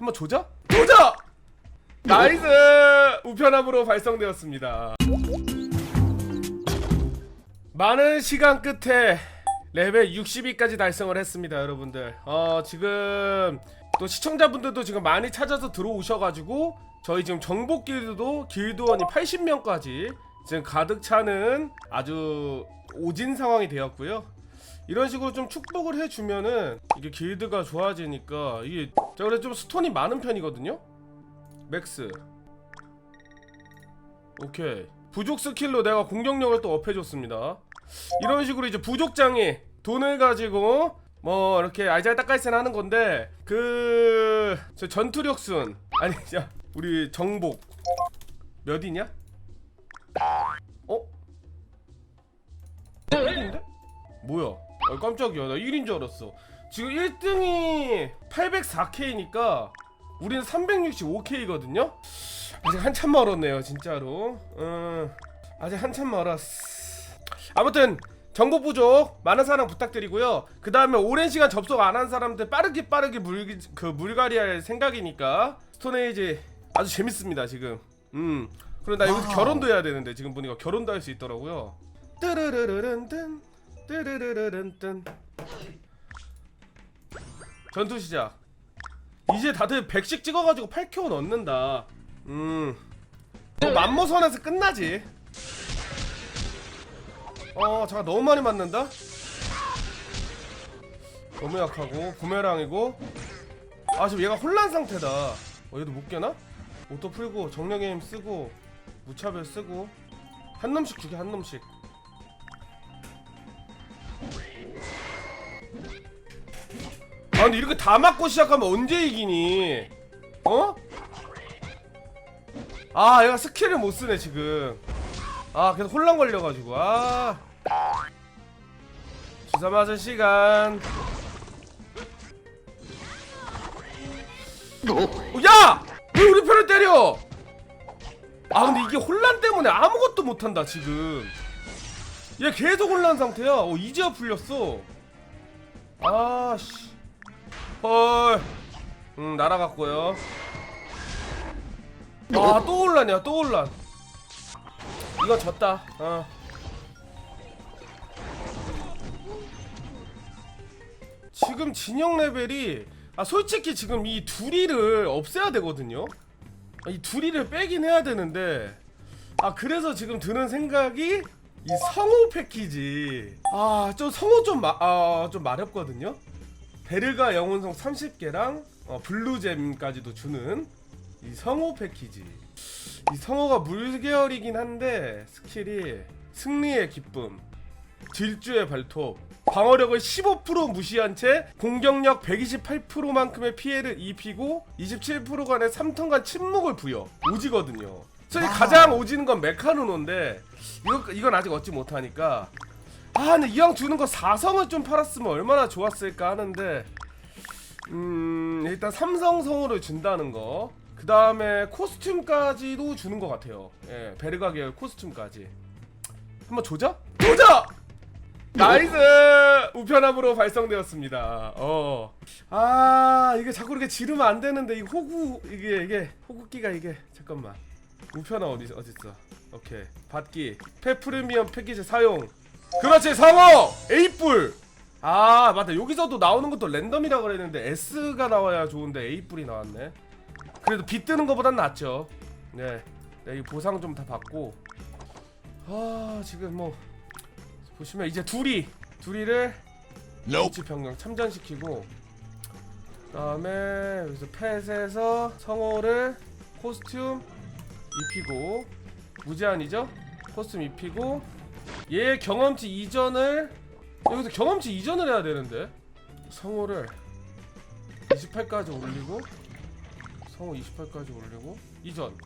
한번 조져? 조져! 나이스! 우편함으로 발송되었습니다. 많은 시간 끝에 레벨 62까지 달성을 했습니다, 여러분들. 어, 지금 또 시청자분들도 지금 많이 찾아서 들어오셔가지고 저희 지금 정복 길드도 길드원이 80명까지 지금 가득 차는 아주 오진 상황이 되었고요. 이런 식으로 좀 축복을 해주면은 이게 길드가 좋아지니까 이게 제가 그래 좀 스톤이 많은 편이거든요. 맥스. 오케이. 부족 스킬로 내가 공격력을 또 업해줬습니다. 이런 식으로 이제 부족장이 돈을 가지고 뭐 이렇게 알잘딱깔센 하는 건데 그저 전투력 순 아니 야 우리 정복 몇이냐? 어? 1인데? 뭐야? 아 깜짝이야. 나 1인 줄 알았어. 지금 1등이 804K니까 우리는 365K거든요? 아직 한참 멀었네요 진짜로. 음, 아직 한참 멀었어 아무튼 정보 부족 많은 사랑 부탁드리고요. 그 다음에 오랜 시간 접속 안 한 사람들 빠르게 빠르게 물, 그 물갈이 할 생각이니까 스톤에이지 아주 재밌습니다 지금. 음. 그리고 나 여기서. 결혼도 해야 되는데 지금 보니까 결혼도 할 수 있더라고요. 뜨르르르른뜬 뜨르르르른뜬 전투 시작. 이제 다들 100씩 찍어가지고 8켜 넣는다. 음. 뭐 맘모선에서 끝나지. 어 잠깐 너무 많이 맞는다? 너무 약하고 부메랑이고. 아 지금 얘가 혼란 상태다. 어 얘도 못 깨나? 오토 풀고 정령 에임 쓰고 무차별 쓰고. 한 놈씩 죽여 한 놈씩 아 근데 이렇게 다 맞고 시작하면 언제 이기니? 어? 아 얘가 스킬을 못 쓰네 지금 아 계속 혼란 걸려가지고 아 주사 맞을 시간 어, 야! 왜 우리 편을 때려? 아 근데 이게 혼란 때문에 아무것도 못한다 지금 얘 계속 혼란 상태야 어 이제야 풀렸어 아씨 헐. 음, 날아갔고요. 아 또 혼란이야 또 혼란. 이거 졌다. 어. 지금 진영 레벨이 아 솔직히 지금 이 둘이를 없애야 되거든요? 아, 이 둘이를 빼긴 해야 되는데 아 그래서 지금 드는 생각이 이 성우 패키지. 아 좀 성우 좀아좀 마렵거든요 베르가 영혼성 30개랑 어, 블루잼까지도 주는 이 성호 패키지. 이 성호가 물계열이긴 한데 스킬이 승리의 기쁨 질주의 발톱 방어력을 15% 무시한 채 공격력 128%만큼의 피해를 입히고 27%간의 3턴간 침묵을 부여. 오지거든요. 저희 와우. 가장 오지는 건 메카노노인데 이거, 이건 아직 얻지 못하니까 아 근데 이왕 주는 거 4성을 좀 팔았으면 얼마나 좋았을까 하는데 음 일단 삼성성으로 준다는 거. 그 다음에 코스튬까지도 주는 것 같아요. 예, 베르가 계열 코스튬까지. 한번 조져? 조져! 나이스! 우편함으로 발송되었습니다. 어. 아, 이게 자꾸 이렇게 지르면 안 되는데, 이 호구, 이게, 이게, 호구끼가 이게, 잠깐만. 우편함 어디, 어딨어? 오케이. 받기. 페 프리미엄 패키지 사용. 그렇지, 상어! 에이뿔! 아 맞다 여기서도 나오는 것도 랜덤이라 그랬는데 S가 나와야 좋은데 A 뿔이 나왔네. 그래도 빛 뜨는 것보단 낫죠. 네, 네, 이 보상 좀 다 받고. 아 지금 뭐 보시면 이제 둘이 둘이를 위치 변경 참전시키고 그다음에 여기서 펫에서 성호를 코스튬 입히고 무제한이죠? 코스튬 입히고 얘 경험치 이전을 여기서 경험치 이전을 해야 되는데. 성호를 28까지 올리고 성호 28까지 올리고 이전.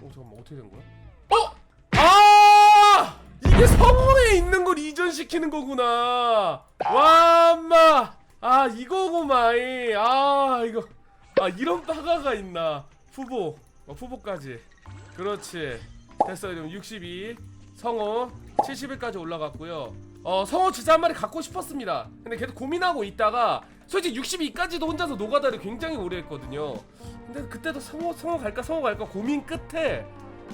어 잠깐만 어떻게 된 거야? 어? 아! 이게 성호에 있는 걸 이전시키는 거구나. 와 엄마! 아 이거구만 이. 아 이거. 아 이런 바가가 있나. 후보. 어, 후보까지. 그렇지 됐어 그럼 62 성호 70일까지 올라갔고요. 어 성호 진짜 한 마리 갖고 싶었습니다. 근데 계속 고민하고 있다가 솔직히 62까지도 혼자서 노가다를 굉장히 오래 했거든요. 근데 그때도 성호 성호 갈까 성호 갈까 고민 끝에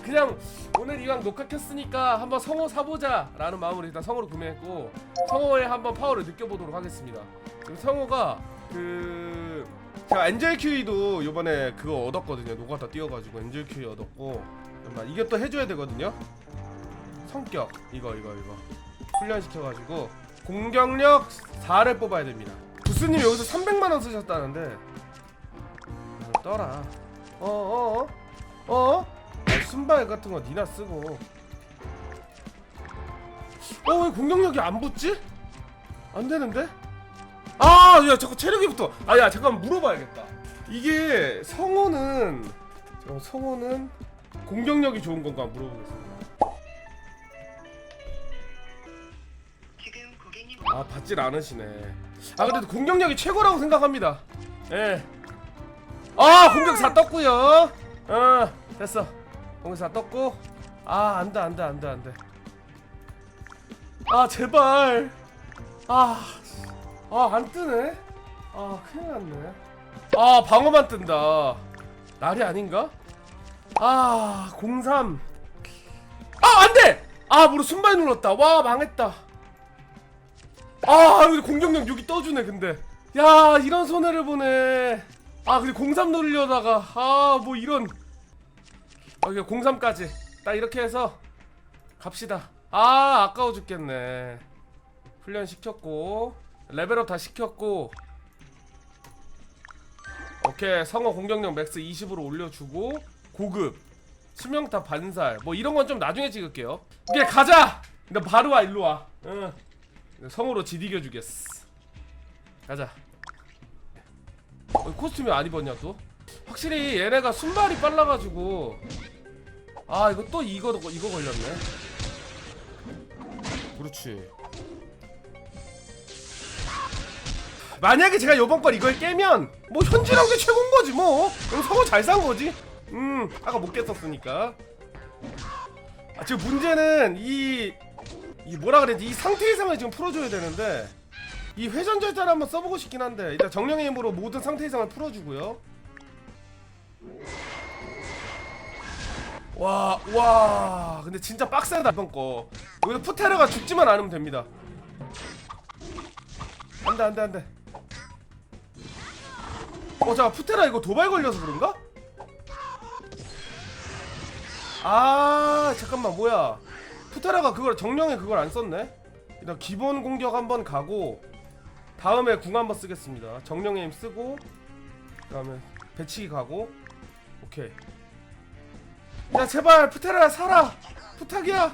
그냥 오늘 이왕 녹화 켰으니까 한번 성호 사보자 라는 마음으로 일단 성호를 구매했고 성호의 한번 파워를 느껴보도록 하겠습니다. 그리고 성호가 그 제가 엔젤 큐이도 요번에 그거 얻었거든요. 노가다 띄워가지고 엔젤 큐이 얻었고 잠깐만 이게 또 해줘야 되거든요 성격 이거 이거 이거 훈련시켜가지고 공격력 4를 뽑아야 됩니다 부스님 여기서 300만원 쓰셨다는데 어, 떠라 어어어 어? 어? 아니, 순발 같은 거 니나 쓰고 어 왜 공격력이 안 붙지? 안 되는데? 아, 야, 자꾸 체력이부터. 아, 야, 잠깐 만 물어봐야겠다. 이게 성호는 성호는 공격력이 좋은 건가 물어보겠습니다. 지금 고객님 아, 받질 않으시네. 아, 그래도 공격력이 최고라고 생각합니다. 예. 아, 공격 4 떴고요. 어, 됐어. 공격 4 떴고. 아, 안 돼, 안 돼, 안 돼, 안 돼. 아, 제발. 아, 아, 안 뜨네. 아, 큰일 났네. 아, 방어만 뜬다. 날이 아닌가? 아, 03. 아, 안 돼! 아, 모르 순발 눌렀다. 와, 망했다. 아 여기 공격력 6이 떠주네 근데 야 이런 손해를 보네 아 근데 03 누르려다가 아 뭐 이런 아 이게 03까지 딱 이렇게 해서 갑시다 아 아까워 죽겠네 훈련 시켰고 레벨업 다 시켰고 오케이 성어 공격력 맥스 20으로 올려주고 고급 치명타 반살 뭐 이런 건 좀 나중에 찍을게요 오케이 가자 근데 바로 와 일로 와 응. 성으로 지디겨 주겠어. 가자. 어, 코스튬이 안 입었냐 또? 확실히 얘네가 순발이 빨라가지고 아 이거 또 이거 이거 걸렸네. 그렇지. 만약에 제가 요번 걸 이걸 깨면 뭐 현질한 게 최고인 거지 뭐. 그럼 성우 잘 산 거지. 음 아까 못 깼었으니까. 아 지금 문제는 이 이 뭐라 그래야지 이 상태 이상을 지금 풀어줘야 되는데 이 회전 절차를 한번 써보고 싶긴 한데 일단 정령의 힘으로 모든 상태 이상을 풀어주고요 와, 와, 근데 진짜 빡세다 이번 거. 여기서 푸테르가 죽지만 않으면 됩니다. 안 돼, 안 돼, 안 돼. 어, 자, 푸테라 이거 도발 걸려서 그런가? 아, 잠깐만, 뭐야? 푸테라가 그걸 정령에 그걸 안 썼네. 일단 기본 공격 한번 가고 다음에 궁 한번 쓰겠습니다. 정령의 힘 쓰고 그 다음에 배치기 가고 오케이. 야 제발 푸테라 살아 부탁이야.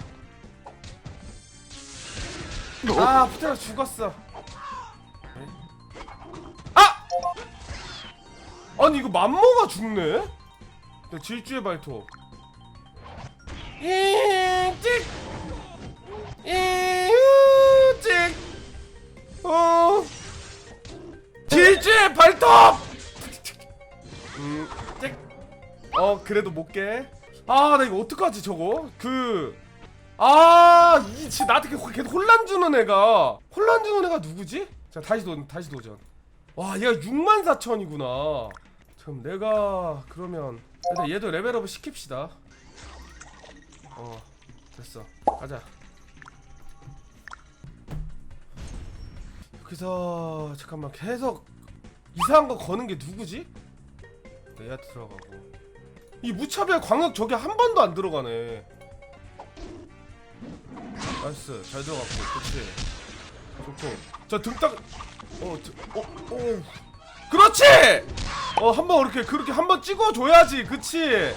아 푸테라 죽었어. 네. 아! 아니 이거 맘모가 죽네? 야, 질주의 발톱. 이찍 이찍 어. 질주의 발톱! 음찍어 그래도 못깨아나 이거 어떡하지 저거? 그 아 이 지 나한테 계속 계속 혼란 주는 애가. 혼란 주는 애가 누구지? 자 다시 도 다시 도전. 와 얘가 6만 4천이구나. 그럼 내가 그러면 일단 얘도 레벨업을 시킵시다 어 됐어. 가자. 여기서 잠깐만 계속 이상한 거 거는 게 누구지? 내야 들어가고. 이 무차별 광역 저게 한 번도 안 들어가네. 나이스. 잘 들어갔고. 그치? 좋고. 자 등딱 어, 저, 어, 어. 그렇지! 어 한 번 이렇게 그렇게 한 번 찍어줘야지. 그치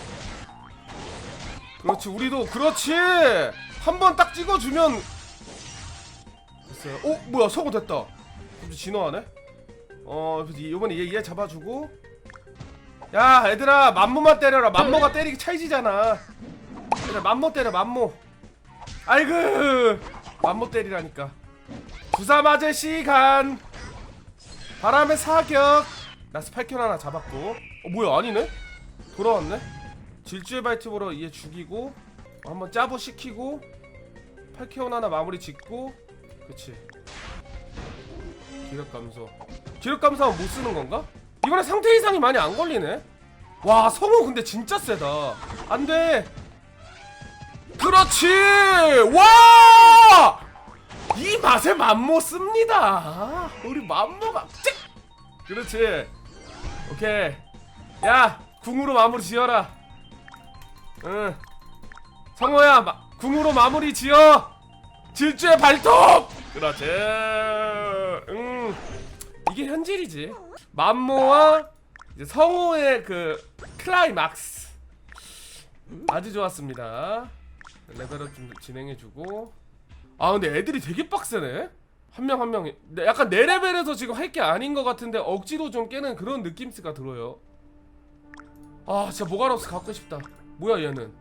그렇지 우리도 그렇지! 한 번 딱 찍어주면 됐어요. 어 뭐야 서고 됐다. 갑자기 진화하네? 어 이번에 얘, 얘 잡아주고. 야 얘들아 맘모만 때려라. 맘모가 때리기 찰지잖아. 얘들아 맘모 때려 맘모. 아이고! 맘모 때리라니까. 주사 맞을 시간 바람의 사격. 나 스파이큐 하나 잡았고. 어 뭐야 아니네? 돌아왔네 질주의 발톱으로 얘 죽이고 어, 한번 짜부 시키고 8키온 하나 마무리 짓고 그치. 기력 감소. 기력 감소하면 못 쓰는 건가? 이번에 상태 이상이 많이 안 걸리네? 와 성우 근데 진짜 세다. 안돼. 그렇지! 와! 이 맛에 맘모 씁니다. 우리 맘모가 찍! 그렇지. 오케이. 야 궁으로 마무리 지어라 응. 성호야 마, 궁으로 마무리 지어. 질주의 발톱! 그렇지. 응. 이게 현질이지. 맘모와 이제 성호의 그 클라이막스. 아주 좋았습니다. 레벨업 좀 진행해주고. 아 근데 애들이 되게 빡세네. 한 명 한 명. 약간 내 레벨에서 지금 할 게 아닌 것 같은데 억지로 좀 깨는 그런 느낌스가 들어요. 아 진짜 모가럭스 갖고 싶다 뭐야 얘는?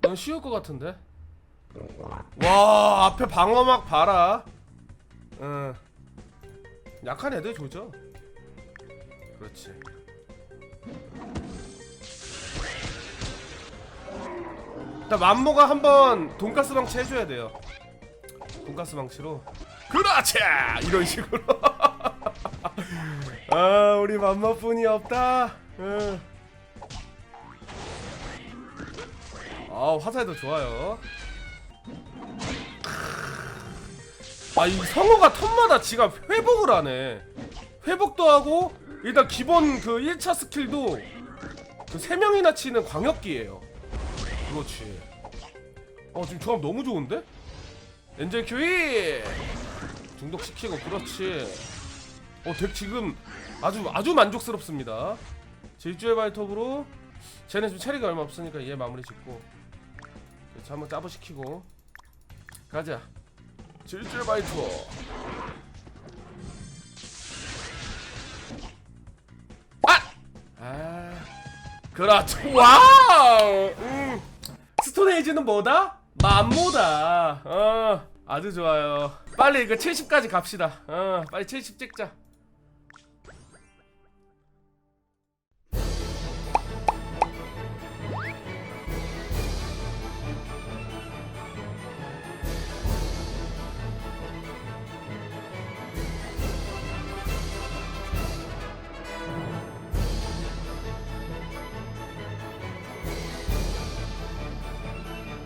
넌 쉬울 것 같은데? 와 앞에 방어막 봐라. 응. 약한 애들 조져. 그렇지. 일단 맘모가 한번 돈가스 망치 해줘야 돼요. 돈가스 망치로. 그렇지! 이런 식으로. 아 우리 맘모뿐이 없다. 응. 아 화살도 좋아요. 아 이 성우가 턴마다 지가 회복을 하네. 회복도 하고 일단 기본 그 1차 스킬도 그 3명이나 치는 광역기예요. 그렇지. 어 지금 조합 너무 좋은데? 엔젤 큐이! 중독시키고 그렇지. 어덱 지금 아주 아주 만족스럽습니다. 질주의 발톱으로 쟤네 지금 체리가 얼마 없으니까 얘 마무리 짓고 그렇지 한번 짜부시키고. 가자. 질주의 발톱 아! 아 그렇지 와우! 음. 스톤에이지는 뭐다? 맘모다. 어 아주 좋아요. 빨리 이거 70까지 갑시다. 어 빨리 70 찍자